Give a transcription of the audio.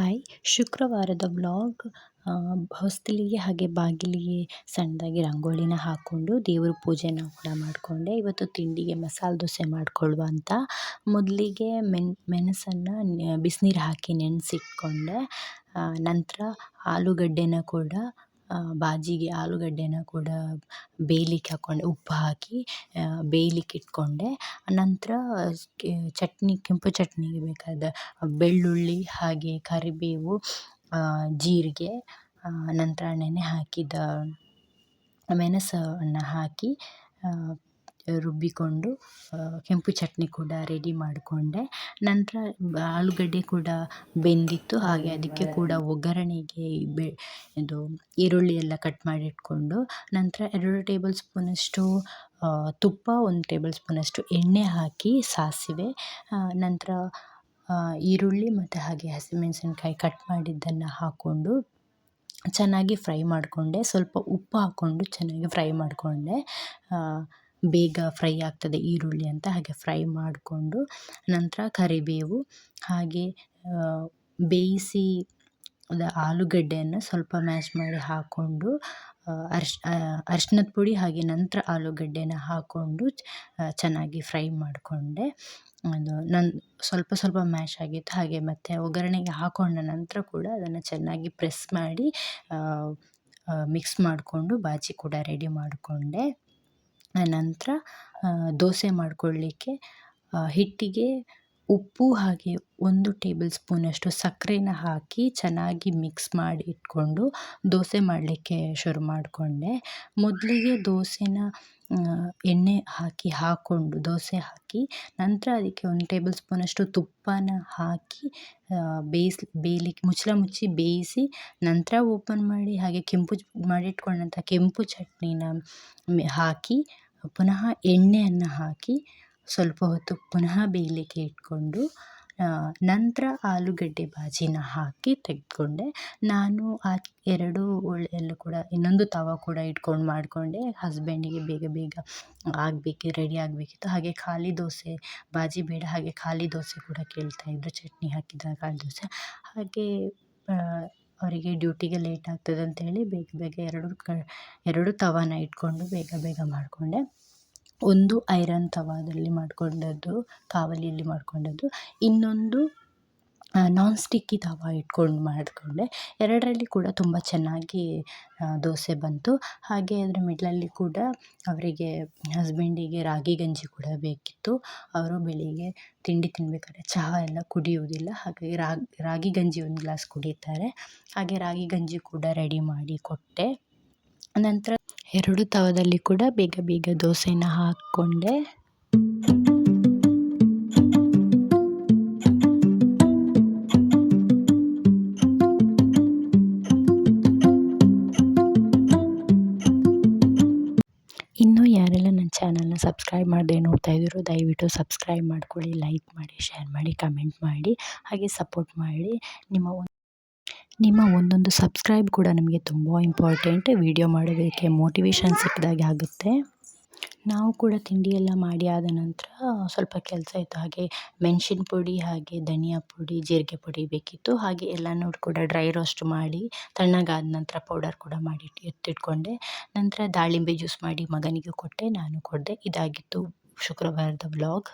Hi. ಶುಕ್ರವಾರದ blog ಹೊಸ್ತಿಲಿಗೆ ಹಾಗೆ ಬಾಗಿಲಿಗೆ ಸಣ್ಣದಾಗಿ ರಂಗೋಲಿನ ಹಾಕ್ಕೊಂಡು ದೇವ್ರ ಪೂಜೆನ ಕೂಡ ಮಾಡಿಕೊಂಡೆ. ಇವತ್ತು ತಿಂಡಿಗೆ ಮಸಾಲೆ ದೋಸೆ ಮಾಡಿಕೊಳ್ಳುವ ಅಂತ. ಮೊದಲಿಗೆ ಮೆನ್, ಮೆಣಸನ್ನು ಬಿಸಿನೀರು ಹಾಕಿ ನೆನೆಸಿಟ್ಕೊಂಡೆ. ನಂತರ ಆಲೂಗಡ್ಡೆನ ಕೂಡ ಬಾಜಿಗೆ ಆಲೂಗಡ್ಡೆನ ಕೂಡ ಬೇಯ್ಲಿಕ್ಕೆ ಹಾಕ್ಕೊಂಡೆ ಉಪ್ಪು ಹಾಕಿ ಬೇಯ್ಲಿಕ್ಕೆ ಇಟ್ಕೊಂಡೆ. ನಂತರ ಚಟ್ನಿ, ಕೆಂಪು ಚಟ್ನಿಗೆ ಬೇಕಾದ ಬೆಳ್ಳುಳ್ಳಿ ಹಾಗೆ ಕರಿಬೇವು ಜೀರಿಗೆ ನಂತರ ನೆನೆ ಹಾಕಿದ, ಮೆಣಸನ್ನು ಹಾಕಿ ರುಬ್ಬಿಕೊಂಡು ಕೆಂಪು ಚಟ್ನಿ ಕೂಡ ರೆಡಿ ಮಾಡಿಕೊಂಡೆ. ನಂತರ ಆಲೂಗಡ್ಡೆ ಕೂಡ ಬೆಂದಿತ್ತು. ಹಾಗೆ ಅದಕ್ಕೆ ಕೂಡ ಒಗ್ಗರಣೆಗೆ ಬೆ ಇದು ಈರುಳ್ಳಿ ಎಲ್ಲ ಕಟ್ ಮಾಡಿಟ್ಕೊಂಡು ನಂತರ ಎರಡು ಟೇಬಲ್ ಸ್ಪೂನಷ್ಟು ತುಪ್ಪ ಒಂದು ಟೇಬಲ್ ಸ್ಪೂನಷ್ಟು ಎಣ್ಣೆ ಹಾಕಿ ಸಾಸಿವೆ ನಂತರ ಈರುಳ್ಳಿ ಮತ್ತು ಹಾಗೆ ಹಸಿಮೆಣಸಿನ್ಕಾಯಿ ಕಟ್ ಮಾಡಿದ್ದನ್ನು ಹಾಕ್ಕೊಂಡು ಚೆನ್ನಾಗಿ ಫ್ರೈ ಮಾಡಿಕೊಂಡೆ. ಸ್ವಲ್ಪ ಉಪ್ಪು ಹಾಕ್ಕೊಂಡು ಚೆನ್ನಾಗಿ ಫ್ರೈ ಮಾಡಿಕೊಂಡೆ. ಬೇಗ ಫ್ರೈ ಆಗ್ತದೆ ಈರುಳ್ಳಿ ಅಂತ ಹಾಗೆ ಫ್ರೈ ಮಾಡಿಕೊಂಡು ನಂತರ ಕರಿಬೇವು ಹಾಗೆ ಬೇಯಿಸಿ ಆಲೂಗಡ್ಡೆಯನ್ನು ಸ್ವಲ್ಪ ಮ್ಯಾಶ್ ಮಾಡಿ ಹಾಕ್ಕೊಂಡು ಅರ್ಶ್ ಅರ್ಶಿನದ ಪುಡಿ ಹಾಗೆ ನಂತರ ಆಲೂಗಡ್ಡೆನ ಹಾಕ್ಕೊಂಡು ಚೆನ್ನಾಗಿ ಫ್ರೈ ಮಾಡಿಕೊಂಡೆ. ಅದು ನನ್ನ ಸ್ವಲ್ಪ ಸ್ವಲ್ಪ ಮ್ಯಾಶ್ ಆಗಿತ್ತು. ಹಾಗೆ ಮತ್ತು ಒಗ್ಗರಣೆಗೆ ಹಾಕ್ಕೊಂಡ ನಂತರ ಕೂಡ ಅದನ್ನು ಚೆನ್ನಾಗಿ ಪ್ರೆಸ್ ಮಾಡಿ ಮಿಕ್ಸ್ ಮಾಡಿಕೊಂಡು ಬಾಜಿ ಕೂಡ ರೆಡಿ ಮಾಡಿಕೊಂಡೆ. ನಂತರ ದೋಸೆ ಮಾಡಿಕೊಳ್ಳಿಕ್ಕೆ ಹಿಟ್ಟಿಗೆ ಉಪ್ಪು ಹಾಗೆ ಒಂದು ಟೇಬಲ್ ಸ್ಪೂನಷ್ಟು ಸಕ್ಕರೆನ ಹಾಕಿ ಚೆನ್ನಾಗಿ ಮಿಕ್ಸ್ ಮಾಡಿ ಇಟ್ಕೊಂಡು ದೋಸೆ ಮಾಡಲಿಕ್ಕೆ ಶುರು ಮಾಡಿಕೊಂಡೆ. ಮೊದಲಿಗೆ ದೋಸೆನ ಎಣ್ಣೆ ಹಾಕಿ ಹಾಕ್ಕೊಂಡು ದೋಸೆ ಹಾಕಿ ನಂತರ ಅದಕ್ಕೆ ಒಂದು ಟೇಬಲ್ ಸ್ಪೂನಷ್ಟು ತುಪ್ಪನ ಹಾಕಿ ಬೇಯಿಸಿ, ಬೇಯಲಿಕ್ಕೆ ಮುಚ್ಚಳ ಮುಚ್ಚಿ ಬೇಯಿಸಿ ನಂತರ ಓಪನ್ ಮಾಡಿ ಹಾಗೆ ಕೆಂಪು ಮಾಡಿಟ್ಕೊಂಡಂಥ ಕೆಂಪು ಚಟ್ನಿನ ಹಾಕಿ ಪುನಃ ಎಣ್ಣೆಯನ್ನು ಹಾಕಿ ಸ್ವಲ್ಪ ಹೊತ್ತು ಪುನಃ ಬೇಯಲಿಕ್ಕೆ ಇಟ್ಕೊಂಡು ನಂತರ ಆಲೂಗಡ್ಡೆ ಬಾಜಿನ ಹಾಕಿ ತೆಗೆದುಕೊಂಡೆ. ನಾನು ಆ ಎರಡು ಒಳ್ಳೆಯಲ್ಲೂ ಕೂಡ, ಇನ್ನೊಂದು ತವ ಕೂಡ ಇಟ್ಕೊಂಡು ಮಾಡಿಕೊಂಡೆ. ಹಸ್ಬೆಂಡಿಗೆ ಬೇಗ ಬೇಗ ಆಗಬೇಕು, ರೆಡಿ ಆಗಬೇಕಿತ್ತು. ಹಾಗೆ ಖಾಲಿ ದೋಸೆ, ಬಾಜಿ ಬೇಡ, ಹಾಗೆ ಖಾಲಿ ದೋಸೆ ಕೂಡ ಕೇಳ್ತಾಯಿದ್ರು ಚಟ್ನಿ ಹಾಕಿದ ಖಾಲಿ ದೋಸೆ. ಹಾಗೆ ಅವರಿಗೆ ಡ್ಯೂಟಿಗೆ ಲೇಟ್ ಆಗ್ತದೆ ಅಂತೇಳಿ ಬೇಗ ಬೇಗ ಎರಡು ಕ, ಎರಡು ತವಾನ ಇಟ್ಕೊಂಡು ಬೇಗ ಬೇಗ ಮಾಡಿಕೊಂಡೆ. ಒಂದು ಐರನ್ ತವಾದಲ್ಲಿ ಮಾಡಿಕೊಂಡದ್ದು, ಕಾವಲಿಯಲ್ಲಿ ಮಾಡಿಕೊಂಡದ್ದು. ಇನ್ನೊಂದು ನಾನ್ ಸ್ಟಿಕ್ಕಿ ತವ ಇಟ್ಕೊಂಡು ಮಾಡಿಕೊಂಡೆ. ಎರಡರಲ್ಲಿ ಕೂಡ ತುಂಬ ಚೆನ್ನಾಗಿ ದೋಸೆ ಬಂತು. ಹಾಗೆ ಅದರ ಮಿಡ್ಲಲ್ಲಿ ಕೂಡ ಅವರಿಗೆ ಹಸ್ಬೆಂಡಿಗೆ ರಾಗಿ ಗಂಜಿ ಕೂಡ ಬೇಕಿತ್ತು. ಅವರು ಬೆಳಿಗ್ಗೆ ತಿಂಡಿ ತಿನ್ಬೇಕಾದ್ರೆ ಚಹಾ ಎಲ್ಲ ಕುಡಿಯುವುದಿಲ್ಲ. ಹಾಗಾಗಿ ರಾಗಿ ಗಂಜಿ ಒಂದು ಗ್ಲಾಸ್ ಕುಡಿತಾರೆ. ಹಾಗೆ ರಾಗಿ ಗಂಜಿ ಕೂಡ ರೆಡಿ ಮಾಡಿ ಕೊಟ್ಟೆ. ನಂತರ ಎರಡು ತವದಲ್ಲಿ ಕೂಡ ಬೇಗ ಬೇಗ ದೋಸೆನ ಹಾಕ್ಕೊಂಡೆ. ಸಬ್ಸ್ಕ್ರೈಬ್ ಮಾಡದೆ ನೋಡ್ತಾ ಇದ್ದೀರೋ ದಯವಿಟ್ಟು ಸಬ್ಸ್ಕ್ರೈಬ್ ಮಾಡ್ಕೊಳ್ಳಿ ಲೈಕ್ ಮಾಡಿ ಶೇರ್ ಮಾಡಿ ಕಮೆಂಟ್ ಮಾಡಿ, ಹಾಗೆ ಸಪೋರ್ಟ್ ಮಾಡಿ. ನಿಮ್ಮ ನಿಮ್ಮ ಒಂದೊಂದು ಸಬ್ಸ್ಕ್ರೈಬ್ ಕೂಡ ನಮಗೆ ತುಂಬ ಇಂಪಾರ್ಟೆಂಟ್ ವಿಡಿಯೋ ಮಾಡೋದಕ್ಕೆ ಮೋಟಿವೇಶನ್ ಸಿಕ್ಕಿದಾಗೆ ಆಗುತ್ತೆ. ನಾವು ಕೂಡ ತಿಂಡಿ ಎಲ್ಲ ಮಾಡಿ ಆದ ನಂತರ, ಸ್ವಲ್ಪ ಕೆಲಸ ಇತ್ತು. ಹಾಗೆ ಮೆಣಸಿನ ಪುಡಿ, ಹಾಗೆ ಧನಿಯಾ ಪುಡಿ, ಜೀರಿಗೆ ಪುಡಿ ಬೇಕಿತ್ತು. ಹಾಗೆ ಎಲ್ಲನೂ ಕೂಡ ಡ್ರೈ ರೋಸ್ಟ್ ಮಾಡಿ, ತಣ್ಣಗಾದ ನಂತರ ಪೌಡರ್ ಕೂಡ ಮಾಡಿ ಎತ್ತಿಟ್ಕೊಂಡೆ. ನಂತರ ದಾಳಿಂಬೆ ಜ್ಯೂಸ್ ಮಾಡಿ ಮಗನಿಗೂ ಕೊಟ್ಟೆ, ನಾನು ಕೊಟ್ಟೆ ಇದಾಗಿತ್ತು ಶುಕ್ರವಾರದ ವ್ಲಾಗ್.